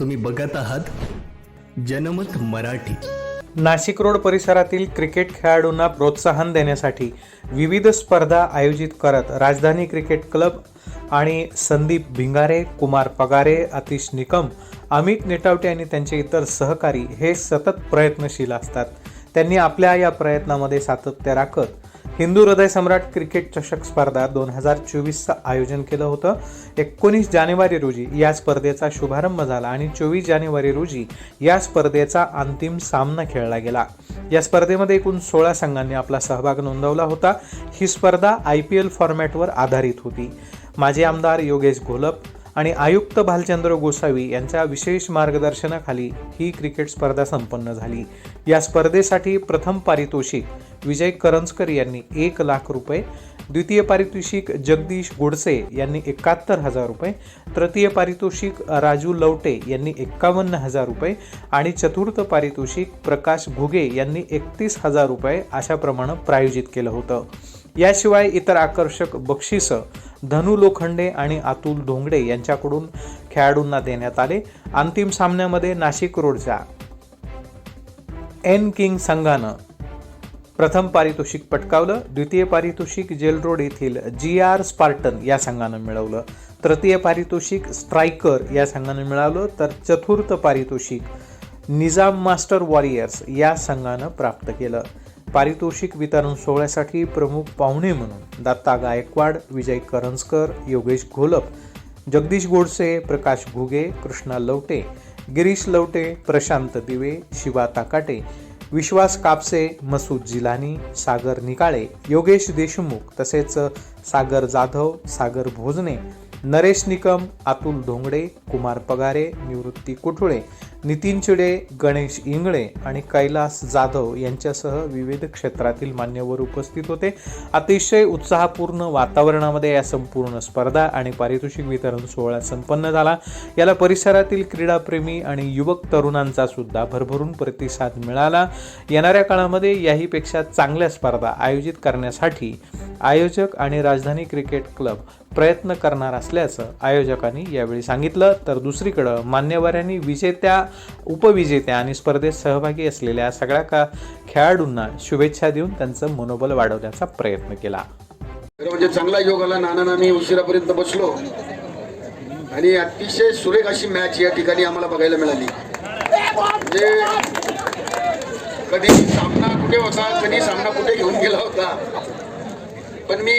तुम्ही बघत आहात जनमत मराठी. नाशिक रोड परिसरातील क्रिकेट खेळाडूंना प्रोत्साहन देण्यासाठी विविध स्पर्धा आयोजित करत राजधानी क्रिकेट क्लब आणि संदीप भिंगारे कुमार पगारे अतिश निकम अमित नेटावटे आणि त्यांचे इतर सहकारी हे सतत प्रयत्नशील असतात. त्यांनी आपल्या या प्रयत्नामध्ये सातत्य राखत हिंदू हृदय सम्राट क्रिकेट चषक स्पर्धा दोन हजार चोवीसचं आयोजन केलं होतं. एकोणीस जानेवारी रोजी या स्पर्धेचा शुभारंभ झाला आणि चोवीस जानेवारी रोजी या स्पर्धेचा अंतिम सामना खेळला गेला. या स्पर्धेमध्ये एकूण सोळा संघांनी आपला सहभाग नोंदवला होता. ही स्पर्धा आय पी एल फॉर्मॅटवर आधारित होती. माजी आमदार योगेश घोलप आणि आयुक्त भालचंद्र गोसावी यांच्या विशेष मार्गदर्शनाखाली ही क्रिकेट स्पर्धा संपन्न झाली. या स्पर्धेसाठी प्रथम पारितोषिक विजय करंजकर यांनी एक लाख रुपये द्वितीय पारितोषिक जगदीश गोडसे यांनी एकाहत्तर हजार रुपये तृतीय पारितोषिक राजू लवटे यांनी एक्कावन्न हजार रुपये आणि चतुर्थ पारितोषिक प्रकाश घुगे यांनी एकतीस हजार रुपये अशाप्रमाणे प्रायोजित केलं होतं. याशिवाय इतर आकर्षक बक्षिसं धनु लोखंडे आणि अतुल धोंगडे यांच्याकडून खेळाडूंना देण्यात आले. अंतिम सामन्यामध्ये नाशिक रोडच्या एन किंग संघानं प्रथम पारितोषिक पटकावलं द्वितीय पारितोषिक जेल रोड येथील जी आर स्पार्टन या संघानं मिळवलं. तृतीय पारितोषिक स्ट्रायकर या संघानं मिळवलं तर चतुर्थ पारितोषिक निजाम मास्टर वॉरियर्स या संघानं प्राप्त केलं. पारितोषिक वितरण सोहळ्यासाठी प्रमुख पाहुणे म्हणून दत्ता गायकवाड विजय करंजकर योगेश घोलप जगदीश गोडसे प्रकाश घुगे कृष्णा लवटे गिरीश लवटे प्रशांत दिवे शिवा ताकाटे विश्वास कापसे मसूद जिलानी सागर निकाळे योगेश देशमुख तसेच सागर जाधव सागर भोजने नरेश निकम अतुल धोंगडे कुमार पगारे निवृत्ती कुठुळे नितीन चिडे गणेश इंगळे आणि कैलास जाधव यांच्यासह विविध क्षेत्रातील मान्यवर उपस्थित होते. अतिशय उत्साहपूर्ण वातावरणामध्ये या संपूर्ण स्पर्धा आणि पारितोषिक वितरण सोहळा संपन्न झाला. याला परिसरातील क्रीडाप्रेमी आणि युवक तरुणांचा सुद्धा भरभरून प्रतिसाद मिळाला. येणाऱ्या काळामध्ये याहीपेक्षा चांगल्या स्पर्धा आयोजित करण्यासाठी आयोजक आणि राजधानी क्रिकेट क्लब प्रयत्न करणार असल्याचं आयोजकांनी यावेळी सांगितलं. तर दुसरीकडं मान्यवरांनी विजेत्या उपविजेत्या आणि स्पर्धेत सहभागी असलेल्या सगळ्या का खेळाडूंना शुभेच्छा देऊन त्यांचं मनोबल वाढवण्याचा प्रयत्न केला. म्हणजे चांगला योग आला. नाना मी उशिरापर्यंत बसलो. आणि अतिशय सुरेख अशी मॅच या ठिकाणी आम्हाला बघायला मिळाली. म्हणजे कधी सामना कुठे होता कधी सामना कुठे घेऊन गेला होता. पण मी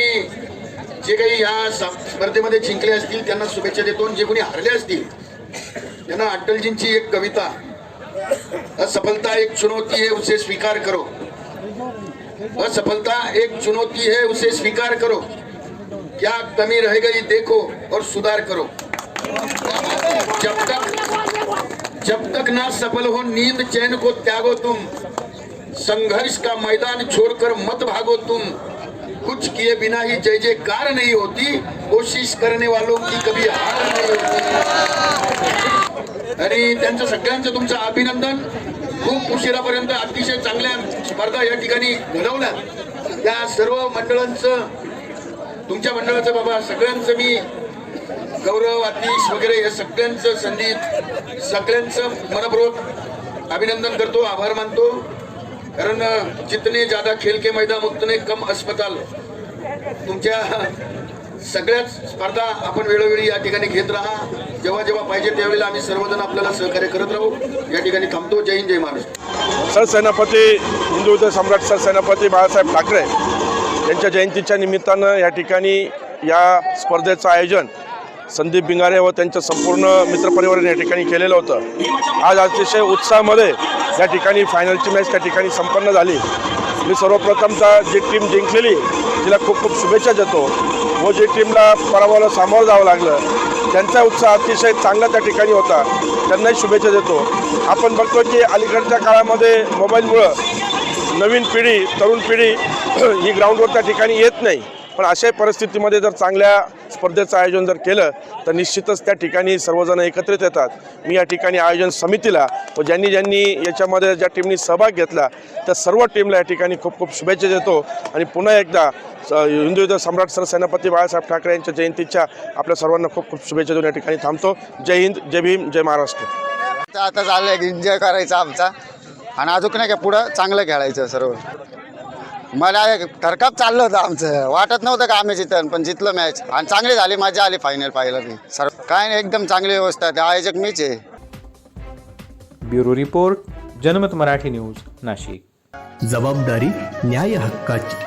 जे काही या स्पर्धेमध्ये जिंकले असतील त्यांना शुभेच्छा देतो जे कोणी हरले असतील त्यांना अटलजींची एक कविता असफलता एक चुनौती है उसे स्वीकार करो. असफलता एक चुनौती है उसे स्वीकार करो. क्या कमी रह गई देखो और सुधार करो. जब तक जब तक ना सफल हो नींद चैन को त्यागो तुम. संघर्ष का मैदान छोड़कर मत भागो तुम. कुछ किए बिना ही जय जयकार नहीं होती कोशिश करने वालों की कभी हार नहीं होती। आणि त्यांचं सगळ्यांचं तुमचं अभिनंदन खूप उशिरापर्यंत अतिशय चांगल्या स्पर्धा या ठिकाणी घडवल्या. त्या सर्व मंडळांचं तुमच्या मंडळाचं बाबा सगळ्यांचं मी गौरव आतिश वगैरे या सगळ्यांचं संदीप सगळ्यांचं मनपूर्वक अभिनंदन करतो आभार मानतो. कारण जितने ज्यादा खेल के मैदान उतने कम अस्पताल तुमच्या सगळ्याच स्पर्धा आपण वेळोवेळी या ठिकाणी घेत राहा. जेव्हा जेव्हा पाहिजे त्यावेळेला आम्ही सर्वजण आपल्याला सहकार्य करत राहू. या ठिकाणी थांबतो. जय हिंद जय महाराष्ट्र. सरसेनापती हिंदू सम्राट सरसेनापती बाळासाहेब ठाकरे यांच्या जयंतीच्या निमित्तानं या ठिकाणी या स्पर्धेचं आयोजन संदीप बिंगारे व त्यांच्या संपूर्ण मित्रपरिवाराने या ठिकाणी केलेलं होतं. आज अतिशय उत्साहामध्ये या ठिकाणी फायनलची मॅच त्या ठिकाणी संपन्न झाली. मी सर्वप्रथमचा जी टीम जिंकलेली तिला खूप खूप शुभेच्छा देतो. व जी टीमला पराभवाला सामोरं जावं लागलं त्यांचा उत्साह अतिशय चांगला त्या ठिकाणी होता. त्यांनाही शुभेच्छा देतो. आपण बघतो की अलीकडच्या काळामध्ये मोबाईलमुळं नवीन पिढी तरुण पिढी ही ग्राउंडवर त्या ठिकाणी येत नाही. पण अशाही परिस्थितीमध्ये जर चांगल्या स्पर्धेचं आयोजन जर केलं तर निश्चितच त्या ठिकाणी सर्वजण एकत्रित येतात. मी या ठिकाणी आयोजन समितीला व ज्यांनी ज्यांनी याच्यामध्ये ज्या टीमनी सहभाग घेतला त्या सर्व टीमला या ठिकाणी खूप खूप शुभेच्छा देतो. आणि पुन्हा एकदा स- हिंदू सर सेनापती बाळासाहेब ठाकरे यांच्या जयंतीच्या आपल्या सर्वांना खूप खूप शुभेच्छा देऊन या ठिकाणी थांबतो. जय हिंद जय भीम जय महाराष्ट्र. आता आता एक एन्जॉय करायचा आमचा. आणि अजून नाही का पुढं चांगलं खेळायचं सर्व. मला थरकाप चाललं होतं आमचं. वाटत नव्हतं का आम्ही जितन पण जितलं मॅच आणि चांगली झाली मजा आली फायनल पाहायला बी. सर्व काय नाही एकदम चांगली व्यवस्था आहे. ते आयोजक मीच आहे. ब्युरो रिपोर्ट जनमत मराठी न्यूज नाशिक. जबाबदारी न्याय हक्काची.